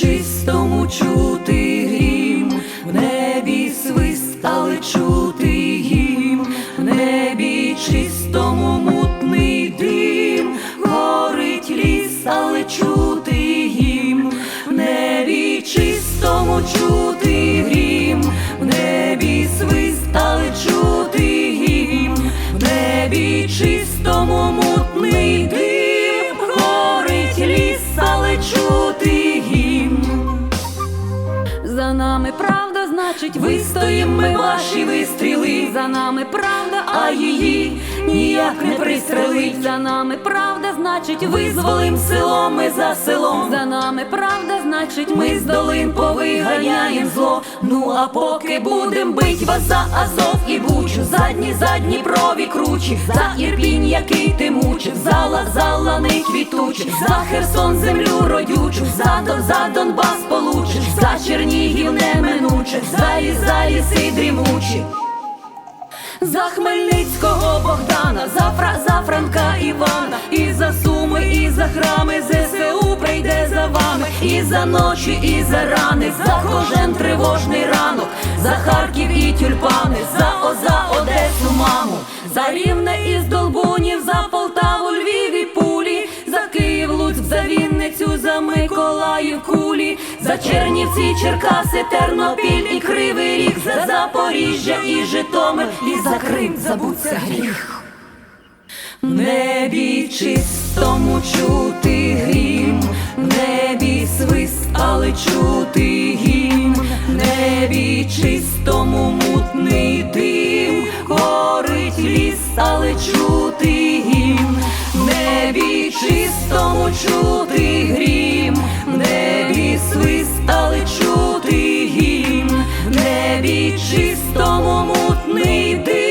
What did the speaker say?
чистому чути грім, в небі свист, але чути гім, в небі чистому мутний дим, горить ліс, але чути гім, в небі чистому чути грім, в небі свист, але чути гім, в небі чистому нами правда, значить, вистоїм ми ваші вистріли. За нами правда, а її ніяк не пристрелить. За нами правда, значить, визволим село ми за селом. За нами правда, значить, ми з долин повиганяєм зло. Ну а поки будем бить вас за Азов і Бучу, задні, задні прові кручі, за Ірпінь, який ти мучив, за лазалани квітучі, за Херсон землю родючу, за, за Донбас получиш, за Чернігів неминуче, за ліс, за ліси дрімучі. За Хмельницького Богдана, і за ночі, і за рани, за кожен тривожний ранок, за Харків і тюльпани, за О, за Одесу, маму, за Рівне і Здолбунів, за Полтаву, Львів і Пулі, за Київ, Луцьк, за Вінницю, за Миколаїв, Кулі, за Чернівці, Черкаси, Тернопіль і Кривий Ріг, за Запоріжжя і Житомир, і за Крим забудься гріх. В небі чистому чути грім, чути гімн. Небі чистому мутний дим, горить ліс, але чути гімн. Небі чистому чути грім, небі свист, але чути гімн. Небі чистому мутний дим.